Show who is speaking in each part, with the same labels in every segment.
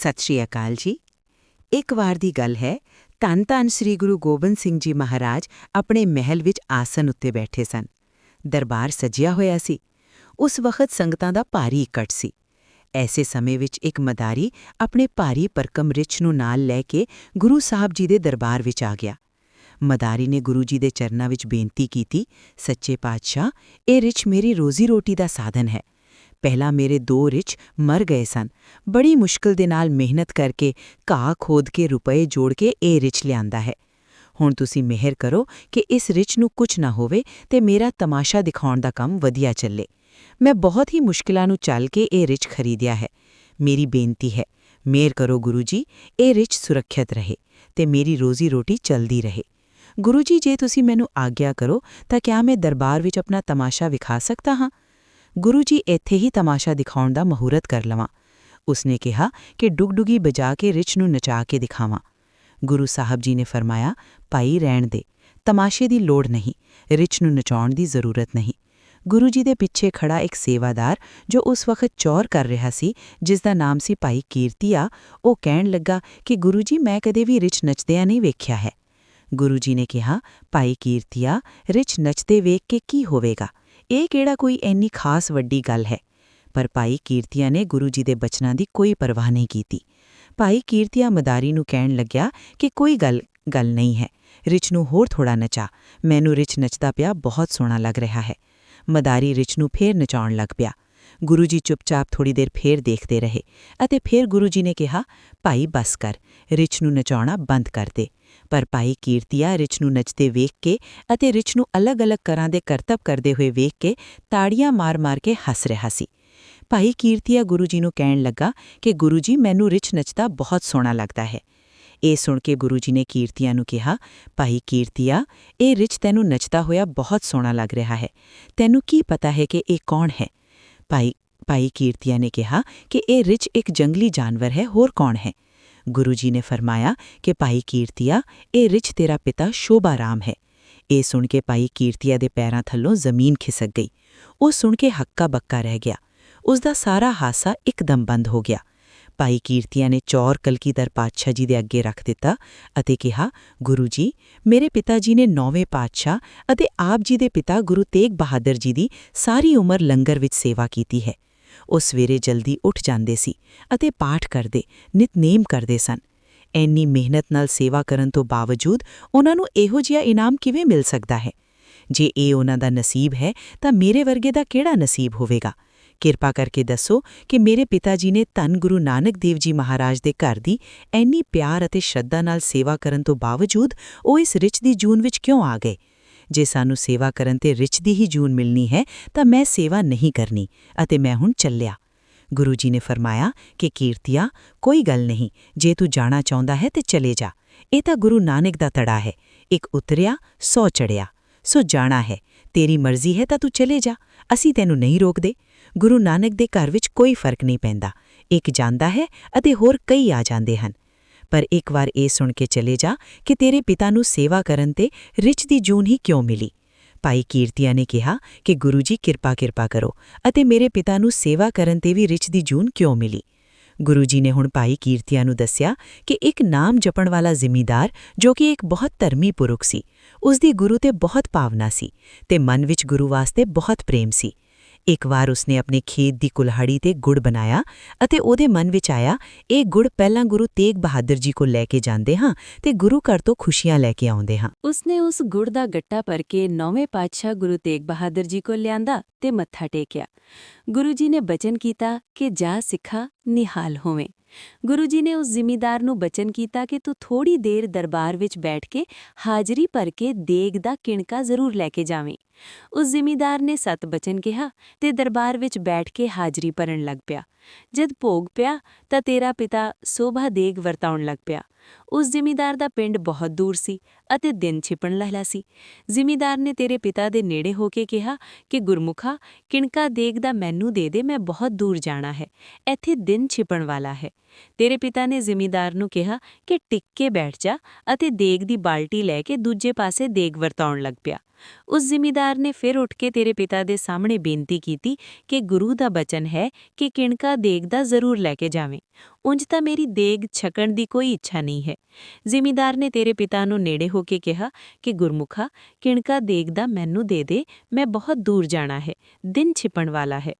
Speaker 1: ਸਤਿ ਸ਼੍ਰੀ ਅਕਾਲ ਜੀ। ਇੱਕ ਵਾਰ ਦੀ ਗੱਲ ਹੈ, ਧੰਨ ਧੰਨ ਸ੍ਰੀ ਗੁਰੂ ਗੋਬਿੰਦ ਸਿੰਘ ਜੀ ਮਹਾਰਾਜ ਆਪਣੇ ਮਹਿਲ ਵਿੱਚ ਆਸਨ ਉੱਤੇ ਬੈਠੇ ਸਨ। ਦਰਬਾਰ ਸਜਿਆ ਹੋਇਆ ਸੀ। ਉਸ ਵਕਤ ਸੰਗਤਾਂ ਦਾ ਭਾਰੀ ਇਕੱਠ ਸੀ। ਐਸੇ ਸਮੇਂ ਵਿੱਚ ਇੱਕ ਮਦਾਰੀ ਆਪਣੇ ਭਾਰੀ ਪਰਕਮ ਰਿਛ ਨੂੰ ਨਾਲ ਲੈ ਕੇ ਗੁਰੂ ਸਾਹਿਬ ਜੀ ਦੇ ਦਰਬਾਰ ਵਿੱਚ ਆ ਗਿਆ। ਮਦਾਰੀ ਨੇ ਗੁਰੂ ਜੀ ਦੇ ਚਰਨਾਂ ਵਿੱਚ ਬੇਨਤੀ ਕੀਤੀ, ਸੱਚੇ ਪਾਤਸ਼ਾਹ, ਇਹ ਰਿਛ ਮੇਰੀ ਰੋਜ਼ੀ ਰੋਟੀ ਦਾ ਸਾਧਨ ਹੈ। ਪਹਿਲਾਂ ਮੇਰੇ ਦੋ ਰਿਚ ਮਰ ਗਏ ਸਨ। ਬੜੀ ਮੁਸ਼ਕਲ ਦੇ ਨਾਲ ਮਿਹਨਤ ਕਰਕੇ ਘਾਹ ਖੋਦ ਕੇ ਰੁਪਏ ਜੋੜ ਕੇ ਇਹ ਰਿਚ ਲਿਆਂਦਾ ਹੈ। ਹੁਣ ਤੁਸੀਂ ਮਿਹਰ ਕਰੋ ਕਿ ਇਸ ਰਿਚ ਨੂੰ ਕੁਝ ਨਾ ਹੋਵੇ ਤੇ ਮੇਰਾ ਤਮਾਸ਼ਾ ਦਿਖਾਉਣ ਦਾ ਕੰਮ ਵਧੀਆ ਚੱਲੇ। ਮੈਂ ਬਹੁਤ ਹੀ ਮੁਸ਼ਕਿਲਾਂ ਨੂੰ ਚੱਲ ਕੇ ਇਹ ਰਿਚ ਖਰੀਦਿਆ ਹੈ। ਮੇਰੀ ਬੇਨਤੀ ਹੈ, ਮਿਹਰ ਕਰੋ ਗੁਰੂ ਜੀ ਇਹ ਰਿਚ ਸੁਰੱਖਿਅਤ ਰਹੇ ਤੇ ਮੇਰੀ ਰੋਜ਼ੀ ਰੋਟੀ ਚੱਲਦੀ ਰਹੇ। ਗੁਰੂ ਜੀ ਜੇ ਤੁਸੀਂ ਮੈਨੂੰ ਆਗਿਆ ਕਰੋ ਤਾਂ ਕਿਆ ਮੈਂ ਦਰਬਾਰ ਵਿੱਚ ਆਪਣਾ ਤਮਾਸ਼ਾ ਵਿਖਾ ਸਕਦਾ ਹਾਂ? ਗੁਰੂ ਜੀ ਇੱਥੇ ਹੀ ਤਮਾਸ਼ਾ ਦਿਖਾਉਣ ਦਾ ਮਹੂਰਤ ਕਰ ਲਵਾਂ। ਉਸਨੇ ਕਿਹਾ ਕਿ ਡੁਗਡੁਗੀ ਬਜਾ ਕੇ ਰਿਛ ਨੂੰ ਨਚਾ ਕੇ ਦਿਖਾਵਾਂ। ਗੁਰੂ ਸਾਹਿਬ ਜੀ ਨੇ ਫਰਮਾਇਆ, ਭਾਈ, ਰਹਿਣ ਦੇ। ਤਮਾਸ਼ੇ ਦੀ ਲੋੜ ਨਹੀਂ। ਰਿਛ ਨੂੰ ਨਚਾਉਣ ਦੀ ਜ਼ਰੂਰਤ ਨਹੀਂ। ਗੁਰੂ ਜੀ ਦੇ ਪਿੱਛੇ ਖੜਾ ਇੱਕ ਸੇਵਾਦਾਰ ਜੋ ਉਸ ਵਕਤ ਚੌਰ ਕਰ ਰਿਹਾ ਸੀ, ਜਿਸ ਦਾ ਨਾਮ ਸੀ ਭਾਈ ਕੀਰਤੀਆ, ਉਹ ਕਹਿਣ ਲੱਗਾ ਕਿ ਗੁਰੂ ਜੀ, ਮੈਂ ਕਦੇ ਵੀ ਰਿਛ ਨੱਚਦਿਆਂ ਨਹੀਂ ਵੇਖਿਆ ਹੈ। ਗੁਰੂ ਜੀ ਨੇ ਕਿਹਾ, ਭਾਈ ਕੀਰਤੀਆ ਰਿਚ ਨਚਦੇ ਵੇਖ ਕੇ ਕੀ ਹੋਵੇਗਾ? ਇਹ ਕਿਹੜਾ ਕੋਈ ਐਨੀ ਖਾਸ ਵੱਡੀ ਗੱਲ ਹੈ? ਪਰ ਭਾਈ ਕੀਰਤੀਆ ਨੇ ਗੁਰੂ ਜੀ ਦੇ ਬਚਨਾਂ ਦੀ ਕੋਈ ਪਰਵਾਹ ਨਹੀਂ ਕੀਤੀ। ਭਾਈ ਕੀਰਤੀਆ ਮਦਾਰੀ ਨੂੰ ਕਹਿਣ ਲੱਗਿਆ ਕਿ ਕੋਈ ਗੱਲ ਗੱਲ ਨਹੀਂ ਹੈ। ਰਿਚ ਨੂੰ ਹੋਰ ਥੋੜਾ ਨਚਾ। ਮੈਨੂੰ ਰਿਚ ਨੱਚਦਾ ਪਿਆ ਬਹੁਤ ਸੋਹਣਾ ਲੱਗ ਰਿਹਾ ਹੈ। ਮਦਾਰੀ ਰਿਚ ਨੂੰ ਫੇਰ ਨਚਾਉਣ ਲੱਗ ਪਿਆ। ਗੁਰੂ ਜੀ ਚੁੱਪਚਾਪ ਥੋੜੀ ਦੇਰ ਫੇਰ ਦੇਖਦੇ ਰਹੇ ਅਤੇ ਫੇਰ ਗੁਰੂ ਜੀ ਨੇ ਕਿਹਾ, ਭਾਈ ਬਸ ਕਰ। ਰਿਚ ਨੂੰ ਨਚਾਉਣਾ ਬੰਦ ਕਰ ਦੇ। ਪਰ ਭਾਈ ਕੀਰਤੀਆ ਰਿਚ ਨੂੰ ਨੱਚਦੇ ਵੇਖ ਕੇ ਅਤੇ ਰਿਚ ਨੂੰ ਅਲੱਗ-ਅਲੱਗ ਕਰਾਂ ਦੇ ਕਰਤੱਵ ਕਰਦੇ ਹੋਏ ਵੇਖ ਕੇ ਤਾੜੀਆਂ ਮਾਰ-ਮਾਰ ਕੇ ਹੱਸ ਰਿਹਾ ਸੀ। ਭਾਈ ਕੀਰਤੀਆ ਗੁਰੂ ਜੀ ਨੂੰ ਕਹਿਣ ਲੱਗਾ ਕਿ ਗੁਰੂ ਜੀ, ਮੈਨੂੰ ਰਿਚ ਨੱਚਦਾ ਬਹੁਤ ਸੋਹਣਾ ਲੱਗਦਾ ਹੈ। ਇਹ ਸੁਣ ਕੇ ਗੁਰੂ ਜੀ ਨੇ ਕੀਰਤੀਆ ਨੂੰ ਕਿਹਾ, ਭਾਈ ਕੀਰਤੀਆ, ਇਹ ਰਿਚ ਤੈਨੂੰ ਨੱਚਦਾ ਹੋਇਆ ਬਹੁਤ ਸੋਹਣਾ ਲੱਗ ਰਿਹਾ ਹੈ। ਤੈਨੂੰ ਕੀ ਪਤਾ ਹੈ ਕਿ ਇਹ ਕੌਣ ਹੈ? ਭਾਈ ਭਾਈ ਕੀਰਤੀਆ ਨੇ ਕਿਹਾ ਕਿ ਇਹ ਰਿਚ ਇੱਕ ਜੰਗਲੀ ਜਾਨਵਰ ਹੈ, ਹੋਰ ਕੌਣ ਹੈ? ਗੁਰੂ ਜੀ ਨੇ ਫਰਮਾਇਆ ਕਿ ਭਾਈ ਕੀਰਤੀਆ, ਇਹ ਰਿਚ ਤੇਰਾ ਪਿਤਾ ਸ਼ੋਭਾ ਰਾਮ ਹੈ। ਇਹ ਸੁਣ ਕੇ ਭਾਈ ਕੀਰਤੀਆ ਦੇ ਪੈਰਾਂ ਥੱਲੋਂ ਜ਼ਮੀਨ ਖਿਸਕ ਗਈ। ਉਹ ਸੁਣ ਕੇ ਹੱਕਾ ਬੱਕਾ ਰਹਿ ਗਿਆ। ਉਸ ਦਾ ਸਾਰਾ ਹਾਸਾ ਇੱਕਦਮ ਬੰਦ ਹੋ ਗਿਆ। ਭਾਈ ਕੀਰਤੀਆ ਨੇ ਚੌਰ ਕਲਕੀਦਰ ਪਾਤਸ਼ਾਹ ਜੀ ਦੇ ਅੱਗੇ ਰੱਖ ਦਿੱਤਾ ਅਤੇ ਕਿਹਾ ਗੁਰੂ ਜੀ ਮੇਰੇ ਪਿਤਾ ਜੀ ਨੇ ਨੌਵੇਂ ਪਾਤਸ਼ਾਹ ਅਤੇ ਆਪ ਜੀ ਦੇ ਪਿਤਾ ਗੁਰੂ ਤੇਗ ਬਹਾਦਰ ਜੀ ਦੀ ਸਾਰੀ ਉਮਰ ਲੰਗਰ ਵਿੱਚ ਸੇਵਾ ਕੀਤੀ ਹੈ। ਉਹ ਸਵੇਰੇ ਜਲਦੀ ਉੱਠ ਜਾਂਦੇ ਸੀ ਅਤੇ ਪਾਠ ਕਰਦੇ, ਨਿਤਨੇਮ ਕਰਦੇ ਸਨ। ਐਨੀ ਮਿਹਨਤ ਨਾਲ ਸੇਵਾ ਕਰਨ ਤੋਂ ਬਾਵਜੂਦ ਉਹਨਾਂ ਨੂੰ ਇਹੋ ਜਿਹਾ ਇਨਾਮ ਕਿਵੇਂ ਮਿਲ ਸਕਦਾ ਹੈ? ਜੇ ਇਹ ਉਹਨਾਂ ਦਾ ਨਸੀਬ ਹੈ, ਤਾਂ ਮੇਰੇ ਵਰਗੇ ਦਾ ਕਿਹੜਾ ਨਸੀਬ ਹੋਵੇਗਾ? ਕਿਰਪਾ ਕਰਕੇ ਦੱਸੋ ਕਿ ਮੇਰੇ ਪਿਤਾ ਜੀ ਨੇ ਧੰਨ ਗੁਰੂ ਨਾਨਕ ਦੇਵ ਜੀ ਮਹਾਰਾਜ ਦੇ ਘਰ ਦੀ ਐਨੀ ਪਿਆਰ ਅਤੇ ਸ਼ਰਧਾ ਨਾਲ ਸੇਵਾ ਕਰਨ ਤੋਂ ਬਾਵਜੂਦ ਉਹ ਇਸ ਰਿਚ ਦੀ ਜੂਨ ਵਿੱਚ ਕਿਉਂ ਆ ਗਏ? ਜੇ ਸਾਨੂੰ ਸੇਵਾ ਕਰਨ ਤੇ ਰਿਚ ਦੀ ਹੀ ਜੂਨ ਮਿਲਣੀ ਹੈ, ਤਾਂ ਮੈਂ ਸੇਵਾ ਨਹੀਂ ਕਰਨੀ ਅਤੇ ਮੈਂ ਹੁਣ ਚੱਲਿਆ। ਗੁਰੂ ਜੀ ਨੇ ਫਰਮਾਇਆ ਕਿ ਕੀਰਤੀਆ, ਕੋਈ ਗੱਲ ਨਹੀਂ, ਜੇ ਤੂੰ ਜਾਣਾ ਚਾਹੁੰਦਾ ਹੈ ਤੇ ਚਲੇ ਜਾ। ਇਹ ਤਾਂ ਗੁਰੂ ਨਾਨਕ ਦਾ ਤੜਾ ਹੈ। ਇੱਕ ਉਤਰਿਆ, ਸੌ ਚੜਿਆ। ਸੋ ਜਾਣਾ ਹੈ, ਤੇਰੀ ਮਰਜ਼ੀ ਹੈ ਤਾਂ ਤੂੰ ਚਲੇ ਜਾ। ਅਸੀਂ ਤੈਨੂੰ ਨਹੀਂ ਰੋਕਦੇ। ਗੁਰੂ ਨਾਨਕ ਦੇ ਘਰ ਵਿੱਚ ਕੋਈ ਫ਼ਰਕ ਨਹੀਂ ਪੈਂਦਾ। ਇੱਕ ਜਾਂਦਾ ਹੈ ਅਤੇ ਹੋਰ ਕਈ ਆ ਜਾਂਦੇ ਹਨ। ਪਰ ਇੱਕ ਵਾਰ ਇਹ ਸੁਣ ਕੇ ਚਲੇ ਜਾ ਕਿ ਤੇਰੇ ਪਿਤਾ ਨੂੰ ਸੇਵਾ ਕਰਨ ਤੇ ਰਿਚ ਦੀ ਜੂਨ ਹੀ ਕਿਉਂ ਮਿਲੀ? ਭਾਈ ਕੀਰਤੀਆ ਨੇ ਕਿਹਾ ਕਿ ਗੁਰੂ ਜੀ ਕਿਰਪਾ ਕਿਰਪਾ ਕਰੋ ਅਤੇ ਮੇਰੇ ਪਿਤਾ ਨੂੰ ਸੇਵਾ ਕਰਨ ਤੇ ਵੀ ਰਿਚ ਦੀ ਜੂਨ ਕਿਉਂ ਮਿਲੀ? ਗੁਰੂ ਜੀ ਨੇ ਹੁਣ ਭਾਈ ਕੀਰਤੀਆ ਨੂੰ ਦੱਸਿਆ ਕਿ ਇੱਕ ਨਾਮ ਜਪਣ ਵਾਲਾ ਜ਼ਿਮੀਦਾਰ ਜੋ ਕਿ ਇੱਕ ਬਹੁਤ ਧਰਮੀ ਪੁਰਖ ਸੀ ਉਸ ਦੀ ਗੁਰੂ ਤੇ ਬਹੁਤ ਭਾਵਨਾ ਸੀ ਤੇ ਮਨ ਵਿੱਚ ਗੁਰੂ ਵਾਸਤੇ ਬਹੁਤ ਪ੍ਰੇਮ ਸੀ। ਇੱਕ ਵਾਰ ਉਸਨੇ ਆਪਣੇ ਖੇਤ ਦੀ ਕੁਲਹਾੜੀ ਤੇ ਗੁੜ ਬਣਾਇਆ ਅਤੇ ਉਹਦੇ ਮਨ ਵਿੱਚ ਆਇਆ, ਇਹ ਗੁੜ ਪਹਿਲਾਂ ਗੁਰੂ ਤੇਗ ਬਹਾਦਰ ਜੀ ਕੋ ਲੈ ਕੇ ਜਾਂਦੇ ਹਾਂ ਤੇ ਗੁਰੂ ਘਰ ਤੋਂ ਖੁਸ਼ੀਆਂ ਲੈ ਕੇ ਆਉਂਦੇ ਹਾਂ।
Speaker 2: ਉਸਨੇ ਉਸ ਗੁੜ ਦਾ ਗੱਟਾ ਭਰ ਕੇ ਨੌਵੇਂ ਪਾਤਸ਼ਾਹ ਗੁਰੂ ਤੇਗ ਬਹਾਦਰ ਜੀ ਕੋ ਲਿਆਂਦਾ ਤੇ ਮੱਥਾ ਟੇਕਿਆ। ਗੁਰੂ ਜੀ ਨੇ ਬਚਨ ਕੀਤਾ ਕਿ ਜਾ ਸਿੱਖਾ, ਨਿਹਾਲ ਹੋਵੇਂ। ਗੁਰੂ ਜੀ ਨੇ ਉਸ ਜ਼ਿਮੀਦਾਰ ਨੂੰ ਬਚਨ ਕੀਤਾ ਕਿ ਤੂੰ ਥੋੜੀ ਦੇਰ ਦਰਬਾਰ ਵਿੱਚ ਬੈਠ ਕੇ ਹਾਜ਼ਰੀ ਭਰ ਕੇ ਦੇਗ ਦਾ ਕਿਣਕਾ ਜ਼ਰੂਰ ਲੈ ਕੇ ਜਾਵੇਂ। ਉਸ ਜ਼ਿਮੀਦਾਰ ਨੇ ਸਤ ਬਚਨ ਕਿਹਾ ਤੇ ਦਰਬਾਰ ਵਿੱਚ ਬੈਠ ਕੇ ਹਾਜ਼ਰੀ ਭਰਨ ਲੱਗ ਪਿਆ। ਜਦ ਭੋਗ ਪਿਆ ਤਾਂ ਤੇਰਾ ਪਿਤਾ ਸੋਭਾ ਦੇਗ ਵਰਤਾਉਣ ਲੱਗ ਪਿਆ। ਉਸ ਜ਼ਿਮੀਦਾਰ ਦਾ ਪਿੰਡ ਬਹੁਤ ਦੂਰ ਸੀ ਅਤੇ ਦਿਨ ਛਿਪਣ ਲਹਿਲਾ ਸੀ। ਜ਼ਿਮੀਦਾਰ ਨੇ ਤੇਰੇ ਪਿਤਾ ਦੇ ਨੇੜੇ ਹੋ ਕੇ ਕਿਹਾ ਕਿ, ਗੁਰਮੁਖਾ, ਕਿਣਕਾ ਦੇਗ ਦਾ ਮੈਨੂੰ ਦੇ ਦੇ, ਮੈਂ ਬਹੁਤ ਦੂਰ ਜਾਣਾ ਹੈ। ਇੱਥੇ ਦਿਨ ਛਿਪਣ ਵਾਲਾ ਹੈ। ਤੇਰੇ ਪਿਤਾ ਨੇ ਜ਼ਿਮੀਦਾਰ ਨੂੰ ਕਿਹਾ ਕਿ, ਟਿੱਕ ਕੇ ਬੈਠ ਜਾ ਅਤੇ ਦੇਗ ਦੀ ਬਾਲਟੀ ਲੈ ਕੇ ਦੂਜੇ ਪਾਸੇ ਦੇਗ ਵਰਤਾਉਣ ਲੱਗ ਪਿਆ। ਉਸ ਜ਼ਿਮੀਦਾਰ ਨੇ ਫਿਰ ਉੱਠ ਕੇ ਤੇਰੇ ਪਿਤਾ ਦੇ ਸਾਹਮਣੇ ਬੇਨਤੀ ਕੀਤੀ ਕਿ ਗੁਰੂ ਦਾ ਬਚਨ ਹੈ ਕਿ ਕਿਣਕਾ ਕਿਣਕਾ ਦੇਗ ਦਾ ਜ਼ਰੂਰ ਲੈ ਕੇ ਜਾਵੇਂ। ਉਂਝ ਤਾਂ ਮੇਰੀ ਦੇਗ ਛਕਣ ਦੀ ਕੋਈ ਇੱਛਾ ਨਹੀਂ ਹੈ। ਜ਼ਿਮੀਦਾਰ ਨੇ ਤੇਰੇ ਪਿਤਾ ਨੂੰ ਨੇੜੇ ਹੋ ਕੇ ਕਿਹਾ ਕਿ ਗੁਰਮੁਖਾ, ਕਿਣਕਾ ਦੇਗ ਦਾ ਮੈਨੂੰ ਦੇ ਦੇ, ਮੈਂ ਬਹੁਤ ਦੂਰ ਜਾਣਾ ਹੈ, ਦਿਨ ਛਿਪਣ ਵਾਲਾ ਹੈ।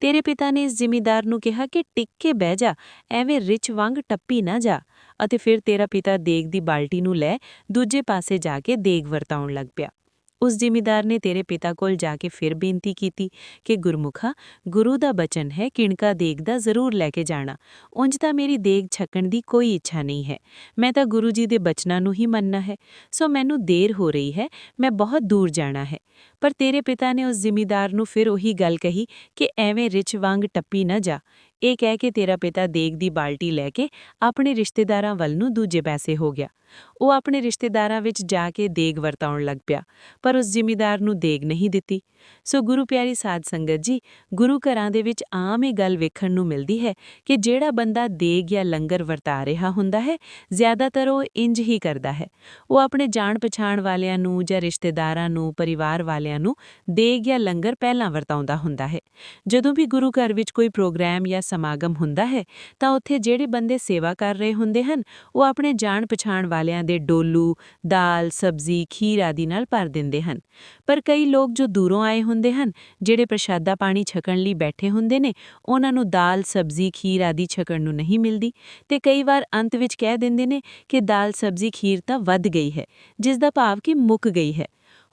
Speaker 2: ਤੇਰੇ ਪਿਤਾ ਨੇ ਇਸ ਜ਼ਿਮੀਦਾਰ ਨੂੰ ਕਿਹਾ ਕਿ ਟਿਕ ਕੇ ਬਹਿ ਜਾ, ਐਵੇਂ ਰਿਚ ਵਾਂਗ ਟੱਪੀ ਨਾ ਜਾ ਅਤੇ ਫਿਰ ਤੇਰਾ ਪਿਤਾ ਦੇਗ ਦੀ ਬਾਲਟੀ ਨੂੰ ਲੈ ਦੂਜੇ ਪਾਸੇ ਜਾ ਕੇ ਦੇਗ ਵਰਤਾਉਣ ਲੱਗ ਪਿਆ। ਉਸ ਜ਼ਿਮੀਦਾਰ ਨੇ ਤੇਰੇ ਪਿਤਾ ਕੋਲ ਜਾ ਕੇ ਫਿਰ ਬੇਨਤੀ ਕੀਤੀ ਕਿ ਗੁਰਮੁਖਾ, ਗੁਰੂ ਦਾ ਬਚਨ ਹੈ, ਕਿਣਕਾ ਦੇਗ ਦਾ ਜ਼ਰੂਰ ਲੈ ਕੇ ਜਾਣਾ। ਉਂਝ ਤਾਂ ਮੇਰੀ ਦੇਗ ਛਕਣ ਦੀ ਕੋਈ ਇੱਛਾ ਨਹੀਂ ਹੈ। ਮੈਂ ਤਾਂ ਗੁਰੂ ਜੀ ਦੇ ਬਚਨਾਂ ਨੂੰ ਹੀ ਮੰਨਣਾ ਹੈ। ਸੋ ਮੈਨੂੰ ਦੇਰ ਹੋ ਰਹੀ ਹੈ, ਮੈਂ ਬਹੁਤ ਦੂਰ ਜਾਣਾ ਹੈ। ਪਰ ਤੇਰੇ ਪਿਤਾ ਨੇ ਉਸ ਜ਼ਿਮੀਦਾਰ ਨੂੰ ਫਿਰ ਉਹੀ ਗੱਲ ਕਹੀ ਕਿ ਐਵੇਂ ਰਿਚ ਵਾਂਗ ਟੱਪੀ ਨਾ ਜਾ। ਇਹ ਕਹਿ ਕੇ ਤੇਰਾ ਪਿਤਾ ਦੇਗ ਦੀ ਬਾਲਟੀ ਲੈ ਕੇ ਆਪਣੇ ਰਿਸ਼ਤੇਦਾਰਾਂ ਵੱਲ ਨੂੰ ਦੂਜੇ ਪਾਸੇ ਹੋ ਗਿਆ। ਉਹ ਆਪਣੇ ਰਿਸ਼ਤੇਦਾਰਾਂ ਵਿੱਚ ਜਾ ਕੇ ਦੇਗ ਵਰਤਾਉਣ ਲੱਗ ਪਿਆ, ਪਰ ਉਸ ਜ਼ਿਮੀਦਾਰ ਨੂੰ ਦੇਗ ਨਹੀਂ ਦਿੱਤੀ। ਸੋ ਗੁਰੂ ਪਿਆਰੀ ਸਾਧ ਸੰਗਤ ਜੀ, ਗੁਰੂ ਘਰਾਂ ਦੇ ਵਿੱਚ ਆਮ ਇਹ ਗੱਲ ਵੇਖਣ ਨੂੰ ਮਿਲਦੀ ਹੈ ਕਿ ਜਿਹੜਾ ਬੰਦਾ ਦੇਗ ਜਾਂ ਲੰਗਰ ਵਰਤਾ ਰਿਹਾ ਹੁੰਦਾ ਹੈ, ਜ਼ਿਆਦਾਤਰ ਉਹ ਇੰਜ ਹੀ ਕਰਦਾ ਹੈ। ਉਹ ਆਪਣੇ ਜਾਣ ਪਛਾਣ ਵਾਲਿਆਂ ਨੂੰ ਜਾਂ ਰਿਸ਼ਤੇਦਾਰਾਂ ਨੂੰ, ਪਰਿਵਾਰ ਵਾਲਿਆਂ ਨੂੰ ਦੇਗ ਜਾਂ ਲੰਗਰ ਪਹਿਲਾਂ ਵਰਤਾਉਂਦਾ ਹੁੰਦਾ ਹੈ। ਜਦੋਂ ਵੀ ਗੁਰੂ ਘਰ ਵਿੱਚ ਕੋਈ ਪ੍ਰੋਗਰਾਮ ਜਾਂ ਸਮਾਗਮ ਹੁੰਦਾ ਹੈ, ਤਾਂ ਉੱਥੇ ਜਿਹੜੇ ਬੰਦੇ ਸੇਵਾ ਕਰ ਰਹੇ ਹੁੰਦੇ ਹਨ, ਉਹ ਆਪਣੇ ਜਾਣ ਪਛਾਣ ਵਾਲਿਆਂ ਦੇ ਡੋਲੂ, ਦਾਲ, ਸਬਜ਼ੀ, ਖੀਰ ਆਦਿ ਨਾਲ ਭਰ ਦਿੰਦੇ ਹਨ। ਪਰ ਕਈ ਲੋਕ ਜੋ ਦੂਰੋਂ ਆਏ ਹੁੰਦੇ ਹਨ, ਜਿਹੜੇ ਪ੍ਰਸ਼ਾਦਾ ਪਾਣੀ ਛਕਣ ਲਈ ਬੈਠੇ ਹੁੰਦੇ ਨੇ, ਉਹਨਾਂ ਨੂੰ ਦਾਲ, ਸਬਜ਼ੀ, ਖੀਰ ਆਦਿ ਛਕਣ ਨੂੰ ਨਹੀਂ ਮਿਲਦੀ ਤੇ ਕਈ ਵਾਰ ਅੰਤ ਵਿੱਚ ਕਹਿ ਦਿੰਦੇ ਨੇ ਕਿ ਦਾਲ, ਸਬਜ਼ੀ, ਖੀਰ ਤਾਂ ਵੱਧ ਗਈ ਹੈ, ਜਿਸ ਦਾ ਭਾਵ ਕਿ ਮੁੱਕ ਗਈ ਹੈ।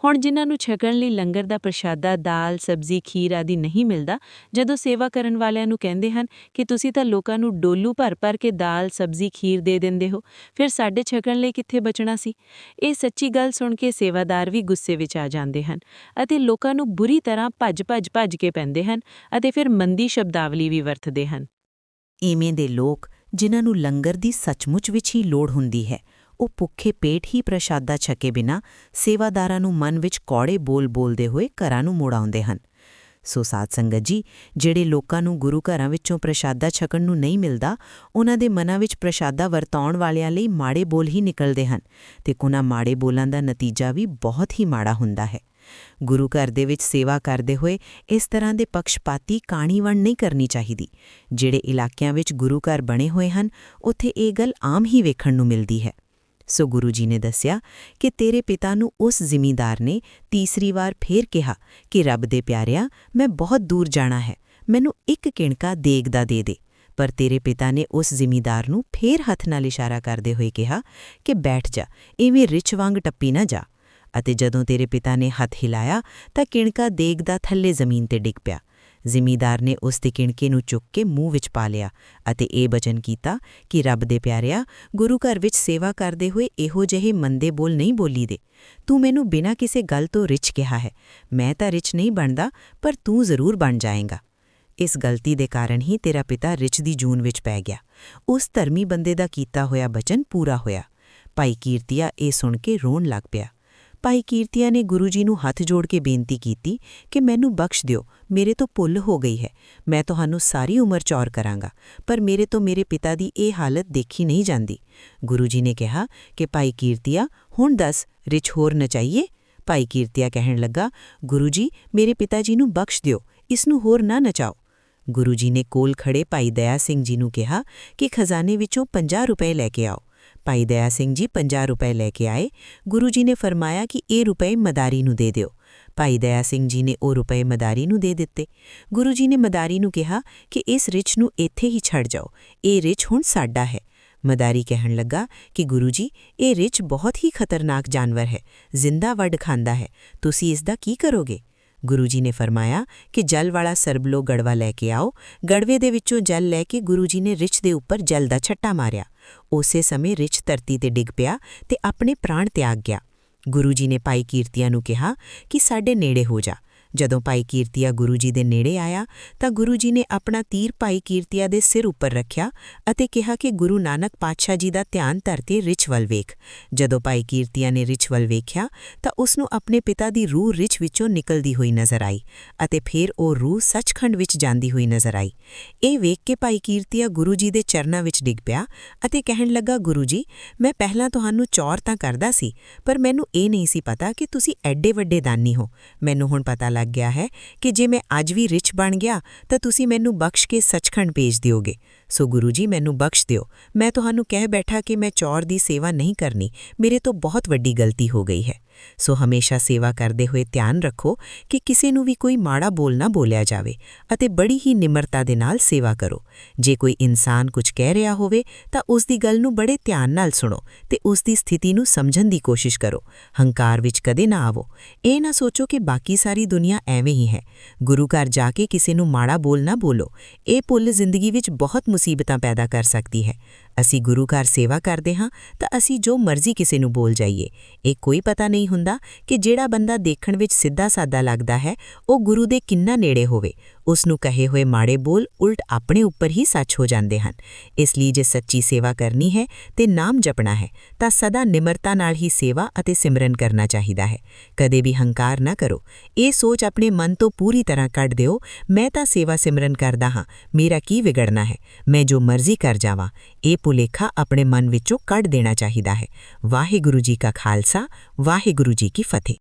Speaker 2: ਹੁਣ ਜਿਨ੍ਹਾਂ ਨੂੰ ਛਕਣ ਲਈ ਲੰਗਰ ਦਾ ਪ੍ਰਸ਼ਾਦਾ, ਦਾਲ, ਸਬਜ਼ੀ, ਖੀਰ ਆਦਿ ਨਹੀਂ ਮਿਲਦਾ, ਜਦੋਂ ਸੇਵਾ ਕਰਨ ਵਾਲਿਆਂ ਨੂੰ ਕਹਿੰਦੇ ਹਨ ਕਿ ਤੁਸੀਂ ਤਾਂ ਲੋਕਾਂ ਨੂੰ ਡੋਲੂ ਭਰ ਭਰ ਕੇ ਦਾਲ, ਸਬਜ਼ੀ, ਖੀਰ ਦੇ ਦਿੰਦੇ ਹੋ, ਫਿਰ ਸਾਡੇ ਛਕਣ ਲਈ ਕਿੱਥੇ ਬਚਣਾ ਸੀ? ਇਹ ਸੱਚੀ ਗੱਲ ਸੁਣ ਕੇ ਸੇਵਾਦਾਰ ਵੀ ਗੁੱਸੇ ਵਿੱਚ ਆ ਜਾਂਦੇ ਹਨ ਅਤੇ ਲੋਕਾਂ ਨੂੰ ਬੁਰੀ ਤਰ੍ਹਾਂ ਭੱਜ ਭੱਜ ਭੱਜ ਕੇ ਪੈਂਦੇ ਹਨ ਅਤੇ ਫਿਰ ਮੰਦੀ ਸ਼ਬਦਾਵਲੀ ਵੀ ਵਰਤਦੇ ਹਨ।
Speaker 1: ਇਵੇਂ ਦੇ ਲੋਕ ਜਿਨ੍ਹਾਂ ਨੂੰ ਲੰਗਰ ਦੀ ਸੱਚਮੁੱਚ ਵਿੱਚ ਹੀ ਲੋੜ ਹੁੰਦੀ ਹੈ ਉਹ ਭੁੱਖੇ ਪੇਟ ਹੀ ਪ੍ਰਸ਼ਾਦਾ ਛਕੇ ਬਿਨਾ ਸੇਵਾਦਾਰਾਂ ਨੂੰ ਮਨ ਵਿੱਚ ਕੌੜੇ ਬੋਲ ਬੋਲਦੇ ਹੋਏ ਘਰਾਂ ਨੂੰ ਮੋੜ ਆਉਂਦੇ ਹਨ। ਸੋ ਸਾਧ ਸੰਗਤ ਜੀ, ਜਿਹੜੇ ਲੋਕਾਂ ਨੂੰ ਗੁਰੂ ਘਰਾਂ ਵਿੱਚੋਂ ਪ੍ਰਸ਼ਾਦਾ ਛਕਣ ਨੂੰ ਨਹੀਂ ਮਿਲਦਾ, ਉਹਨਾਂ ਦੇ ਮਨਾਂ ਵਿੱਚ ਪ੍ਰਸ਼ਾਦਾ ਵਰਤਾਉਣ ਵਾਲਿਆਂ ਲਈ ਮਾੜੇ ਬੋਲ ਹੀ ਨਿਕਲਦੇ ਹਨ ਤੇ ਉਹਨਾਂ ਮਾੜੇ ਬੋਲਾਂ ਦਾ ਨਤੀਜਾ ਵੀ ਬਹੁਤ ਹੀ ਮਾੜਾ ਹੁੰਦਾ ਹੈ। ਗੁਰੂ ਘਰ ਦੇ ਵਿੱਚ ਸੇਵਾ ਕਰਦੇ ਹੋਏ ਇਸ ਤਰ੍ਹਾਂ ਦੇ ਪਕਸ਼ਪਾਤੀ ਕਾਣੀਵਣ ਨਹੀਂ ਕਰਨੀ ਚਾਹੀਦੀ। ਜਿਹੜੇ ਇਲਾਕਿਆਂ ਵਿੱਚ ਗੁਰੂ ਘਰ ਬਣੇ ਹੋਏ ਹਨ, ਉੱਥੇ ਇਹ ਗੱਲ ਆਮ ਹੀ ਵੇਖਣ ਨੂੰ ਮਿਲਦੀ ਹੈ। ਸੋ ਗੁਰੂ ਜੀ ਨੇ ਦੱਸਿਆ ਕਿ ਤੇਰੇ ਪਿਤਾ ਨੂੰ ਉਸ ਜ਼ਿਮੀਂਦਾਰ ਨੇ ਤੀਸਰੀ ਵਾਰ ਫੇਰ ਕਿਹਾ ਕਿ ਰੱਬ ਦੇ ਪਿਆਰਿਆ, ਮੈਂ ਬਹੁਤ ਦੂਰ ਜਾਣਾ ਹੈ, ਮੈਨੂੰ ਇੱਕ ਕਿਣਕਾ ਦੇਗ ਦਾ ਦੇ ਦੇ। ਪਰ ਤੇਰੇ ਪਿਤਾ ਨੇ ਉਸ ਜ਼ਿਮੀਂਦਾਰ ਨੂੰ ਫੇਰ ਹੱਥ ਨਾਲ ਇਸ਼ਾਰਾ ਕਰਦੇ ਹੋਏ ਕਿਹਾ ਕਿ ਬੈਠ ਜਾ, ਇਵੇਂ ਰਿਛ ਵਾਂਗ ਟੱਪੀ ਨਾ ਜਾ। ਅਤੇ ਜਦੋਂ ਤੇਰੇ ਪਿਤਾ ਨੇ ਹੱਥ ਹਿਲਾਇਆ ਤਾਂ ਕਿਣਕਾ ਦੇਗ ਦਾ ਥੱਲੇ ਜ਼ਮੀਨ ਤੇ ਡਿੱਗ ਪਿਆ। ਜ਼ਿਮੀਦਾਰ ਨੇ ਉਸ ਦੀ ਕਿਣਕੇ ਨੂੰ ਚੁੱਕ ਕੇ ਮੂੰਹ ਵਿੱਚ ਪਾ ਲਿਆ ਅਤੇ ਇਹ ਬਚਨ ਕੀਤਾ ਕਿ ਰੱਬ ਦੇ ਪਿਆਰਿਆ, ਗੁਰੂ ਘਰ ਵਿੱਚ ਸੇਵਾ ਕਰਦੇ ਹੋਏ ਇਹੋ ਜਿਹੇ ਮੰਦੇ ਬੋਲ ਨਹੀਂ ਬੋਲੀ ਦੇ ਤੂੰ ਮੈਨੂੰ ਬਿਨਾਂ ਕਿਸੇ ਗੱਲ ਤੋਂ ਰਿਚ ਕਿਹਾ ਹੈ। ਮੈਂ ਤਾਂ ਰਿਚ ਨਹੀਂ ਬਣਦਾ, ਪਰ ਤੂੰ ਜ਼ਰੂਰ ਬਣ ਜਾਏਗਾ। ਇਸ ਗਲਤੀ ਦੇ ਕਾਰਨ ਹੀ ਤੇਰਾ ਪਿਤਾ ਰਿਚ ਦੀ ਜੂਨ ਵਿੱਚ ਪੈ ਗਿਆ। ਉਸ ਧਰਮੀ ਬੰਦੇ ਦਾ ਕੀਤਾ ਹੋਇਆ ਬਚਨ ਪੂਰਾ ਹੋਇਆ। ਭਾਈ ਕੀਰਤੀਆ ਇਹ ਸੁਣ ਕੇ ਰੋਣ ਲੱਗ ਪਿਆ। ਭਾਈ ਕੀਰਤੀਆ ਨੇ ਗੁਰੂ ਜੀ ਨੂੰ ਹੱਥ ਜੋੜ ਕੇ ਬੇਨਤੀ ਕੀਤੀ ਕਿ ਮੈਨੂੰ ਬਖਸ਼ ਦਿਓ, ਮੇਰੇ ਤੋਂ ਭੁੱਲ ਹੋ ਗਈ ਹੈ। ਮੈਂ ਤੁਹਾਨੂੰ ਸਾਰੀ ਉਮਰ ਚੌਰ ਕਰਾਂਗਾ, ਪਰ ਮੇਰੇ ਤੋਂ ਮੇਰੇ ਪਿਤਾ ਦੀ ਇਹ ਹਾਲਤ ਦੇਖੀ ਨਹੀਂ ਜਾਂਦੀ। ਗੁਰੂ ਜੀ ਨੇ ਕਿਹਾ ਕਿ ਭਾਈ ਕੀਰਤੀਆ, ਹੁਣ ਦੱਸ ਰਿਚ ਹੋਰ ਨਚਾਈਏ? ਭਾਈ ਕੀਰਤੀਆ ਕਹਿਣ ਲੱਗਾ, ਗੁਰੂ ਜੀ, ਮੇਰੇ ਪਿਤਾ ਜੀ ਨੂੰ ਬਖਸ਼ ਦਿਓ ਇਸ ਨੂੰ ਹੋਰ ਨਾ ਨਚਾਓ। ਗੁਰੂ ਜੀ ਨੇ ਕੋਲ ਖੜੇ ਭਾਈ ਦਇਆ ਸਿੰਘ ਜੀ ਨੂੰ ਕਿਹਾ ਕਿ ਖਜ਼ਾਨੇ ਵਿੱਚੋਂ 50 ਰੁਪਏ ਲੈ ਕੇ ਆਓ। ਭਾਈ ਦਇਆ ਸਿੰਘ ਜੀ 50 ਰੁਪਏ ਲੈ ਕੇ ਆਏ। ਗੁਰੂ ਜੀ ਨੇ ਫਰਮਾਇਆ ਕਿ ਇਹ ਰੁਪਏ ਮਦਾਰੀ ਨੂੰ ਦੇ ਦਿਓ। ਭਾਈ ਦਇਆ ਸਿੰਘ ਜੀ ਨੇ ਉਹ ਰੁਪਏ ਮਦਾਰੀ ਨੂੰ ਦੇ ਦਿੱਤੇ। ਗੁਰੂ ਜੀ ਨੇ ਮਦਾਰੀ ਨੂੰ ਕਿਹਾ ਕਿ ਇਸ ਰਿਚ ਨੂੰ ਇੱਥੇ ਹੀ ਛੱਡ ਜਾਓ। ਇਹ ਰਿਚ ਹੁਣ ਸਾਡਾ ਹੈ। ਮਦਾਰੀ ਕਹਿਣ ਲੱਗਾ ਕਿ ਗੁਰੂ ਜੀ, ਇਹ ਰਿਚ ਬਹੁਤ ਹੀ ਖਤਰਨਾਕ ਜਾਨਵਰ ਹੈ। ਜ਼ਿੰਦਾ ਵੱਡ ਖਾਂਦਾ ਹੈ। ਤੁਸੀਂ ਇਸ ਦਾ ਕੀ ਕਰੋਗੇ? ਗੁਰੂ ਜੀ ਨੇ ਫਰਮਾਇਆ ਕਿ ਜਲ ਵਾਲਾ ਸਰਬਲੋ ਗੜਵਾ ਲੈ ਕੇ ਆਓ। ਗੜਵੇ ਦੇ ਵਿੱਚੋਂ ਜਲ ਲੈ ਕੇ ਗੁਰੂ ਜੀ ਨੇ ਰਿਛ ਦੇ ਉੱਪਰ ਜਲ ਦਾ ਛੱਟਾ ਮਾਰਿਆ। ਉਸੇ ਸਮੇਂ ਰਿਚ ਧਰਤੀ ਤੇ ਡਿੱਗ ਪਿਆ ਤੇ ਆਪਣੇ ਪ੍ਰਾਣ ਤਿਆਗ ਗਿਆ। ਗੁਰੂ ਜੀ ਨੇ ਭਾਈ ਕੀਰਤੀਆ ਨੂੰ ਕਿਹਾ ਕਿ ਸਾਡੇ ਨੇੜੇ ਹੋ ਜਾ। ਜਦੋਂ ਭਾਈ ਕੀਰਤੀਆ ਗੁਰੂ ਜੀ ਦੇ ਨੇੜੇ ਆਇਆ ਤਾਂ ਗੁਰੂ ਜੀ ਨੇ ਆਪਣਾ ਤੀਰ ਭਾਈ ਕੀਰਤੀਆ ਦੇ ਸਿਰ ਉੱਪਰ ਰੱਖਿਆ ਅਤੇ ਕਿਹਾ ਕਿ ਗੁਰੂ ਨਾਨਕ ਪਾਤਸ਼ਾਹ ਜੀ ਦਾ ਧਿਆਨ ਧਰਤੇ ਰਿਚ ਵੱਲ ਵੇਖ। ਜਦੋਂ ਭਾਈ ਕੀਰਤੀਆ ਨੇ ਰਿਛ ਵੱਲ ਵੇਖਿਆ ਤਾਂ ਉਸ ਨੂੰ ਆਪਣੇ ਪਿਤਾ ਦੀ ਰੂਹ ਰਿਚ ਵਿੱਚੋਂ ਨਿਕਲਦੀ ਹੋਈ ਨਜ਼ਰ ਆਈ ਅਤੇ ਫਿਰ ਉਹ ਰੂਹ ਸੱਚਖੰਡ ਵਿੱਚ ਜਾਂਦੀ ਹੋਈ ਨਜ਼ਰ ਆਈ। ਇਹ ਵੇਖ ਕੇ ਭਾਈ ਕੀਰਤੀਆ ਗੁਰੂ ਜੀ ਦੇ ਚਰਨਾਂ ਵਿੱਚ ਡਿੱਗ ਪਿਆ ਅਤੇ ਕਹਿਣ ਲੱਗਾ, ਗੁਰੂ ਜੀ, ਮੈਂ ਪਹਿਲਾਂ ਤੁਹਾਨੂੰ ਚੌਰ ਤਾਂ ਕਰਦਾ ਸੀ, ਪਰ ਮੈਨੂੰ ਇਹ ਨਹੀਂ ਸੀ ਪਤਾ ਕਿ ਤੁਸੀਂ ਐਡੇ ਵੱਡੇ ਦਾਨੀ ਹੋ। ਮੈਨੂੰ ਹੁਣ ਪਤਾ ਲੱਗ ਲੱਗ ਗਿਆ ਹੈ ਕਿ ਜੇ ਮੈਂ ਅੱਜ ਵੀ ਰਿਚ ਬਣ ਗਿਆ ਤਾਂ ਤੁਸੀਂ ਮੈਨੂੰ ਬਖਸ਼ ਕੇ ਸੱਚਖੰਡ ਭੇਜ ਦਿਓਗੇ। ਸੋ ਗੁਰੂ ਜੀ, ਮੈਨੂੰ ਬਖਸ਼ ਦਿਓ। ਮੈਂ ਤੁਹਾਨੂੰ ਕਹਿ ਬੈਠਾ ਕਿ ਮੈਂ ਚੌਰ ਦੀ ਸੇਵਾ ਨਹੀਂ ਕਰਨੀ। ਮੇਰੇ ਤੋਂ ਬਹੁਤ ਵੱਡੀ ਗਲਤੀ ਹੋ ਗਈ ਹੈ। ਸੋ ਹਮੇਸ਼ਾ ਸੇਵਾ ਕਰਦੇ ਹੋਏ ਧਿਆਨ ਰੱਖੋ ਕਿ ਕਿਸੇ ਨੂੰ ਵੀ ਕੋਈ ਮਾੜਾ ਬੋਲ ਨਾ ਬੋਲਿਆ ਜਾਵੇ ਅਤੇ ਬੜੀ ਹੀ ਨਿਮਰਤਾ ਦੇ ਨਾਲ ਸੇਵਾ ਕਰੋ। ਜੇ ਕੋਈ ਇਨਸਾਨ ਕੁਝ ਕਹਿ ਰਿਹਾ ਹੋਵੇ, ਤਾਂ ਉਸ ਦੀ ਗੱਲ ਨੂੰ ਬੜੇ ਧਿਆਨ ਨਾਲ ਸੁਣੋ ਤੇ ਉਸ ਦੀ ਸਥਿਤੀ ਨੂੰ ਸਮਝਣ ਦੀ ਕੋਸ਼ਿਸ਼ ਕਰੋ। ਹੰਕਾਰ ਵਿੱਚ ਕਦੇ ਨਾ ਆਵੋ। ਇਹ ਨਾ ਸੋਚੋ ਕਿ ਬਾਕੀ ਸਾਰੀ ਦੁਨੀਆ ਐਵੇਂ ਹੀ ਹੈ। ਗੁਰੂ ਘਰ ਜਾ ਕੇ ਕਿਸੇ ਨੂੰ ਮਾੜਾ ਬੋਲ ਨਾ ਬੋਲੋ। ਇਹ ਪੁੱਲ ਜ਼ਿੰਦਗੀ ਵਿੱਚ ਬਹੁਤ ਮੁਸੀਬਤਾਂ ਪੈਦਾ ਕਰ ਸਕਦੀ ਹੈ। ਅਸੀਂ ਗੁਰੂ ਘਰ ਸੇਵਾ ਕਰਦੇ ਹਾਂ ਤਾਂ ਅਸੀਂ ਜੋ ਮਰਜ਼ੀ ਕਿਸੇ ਨੂੰ ਬੋਲ ਜਾਈਏ। ਇਹ ਕੋਈ ਪਤਾ ਨਹੀਂ ਹੁੰਦਾ ਕਿ ਜਿਹੜਾ ਬੰਦਾ ਦੇਖਣ ਵਿੱਚ ਸਿੱਧਾ ਸਾਦਾ ਲੱਗਦਾ ਹੈ, ਉਹ ਗੁਰੂ ਦੇ ਕਿੰਨਾ ਨੇੜੇ ਹੋਵੇ। ਉਸ ਨੂੰ ਕਹੇ ਹੋਏ ਮਾੜੇ ਬੋਲ ਉਲਟ ਆਪਣੇ ਉੱਪਰ ਹੀ ਸੱਚ ਹੋ ਜਾਂਦੇ ਹਨ। ਇਸ ਲਈ ਜੇ ਸੱਚੀ ਸੇਵਾ ਕਰਨੀ ਹੈ ਤੇ ਨਾਮ ਜਪਣਾ ਹੈ, ਤਾਂ ਸਦਾ ਨਿਮਰਤਾ ਨਾਲ ਹੀ ਸੇਵਾ ਅਤੇ ਸਿਮਰਨ ਕਰਨਾ ਚਾਹੀਦਾ ਹੈ। ਕਦੇ ਵੀ ਹੰਕਾਰ ਨਾ ਕਰੋ। ਇਹ ਸੋਚ ਆਪਣੇ ਮਨ ਤੋਂ ਪੂਰੀ ਤਰ੍ਹਾਂ ਕੱਢ ਦਿਓ, ਮੈਂ ਤਾਂ ਸੇਵਾ ਸਿਮਰਨ ਕਰਦਾ ਹਾਂ, ਮੇਰਾ ਕੀ ਵਿਗੜਨਾ ਹੈ? ਮੈਂ ਜੋ ਮਰਜ਼ੀ ਕਰ ਜਾਵਾਂ, ਇਹ ਭੁਲੇਖਾ ਆਪਣੇ ਮਨ ਵਿੱਚੋਂ ਕੱਢ ਦੇਣਾ ਚਾਹੀਦਾ ਹੈ। ਵਾਹਿਗੁਰੂ ਜੀ ਕਾ ਖਾਲਸਾ, ਵਾਹਿਗੁਰੂ ਜੀ ਕੀ ਫਤਿਹ।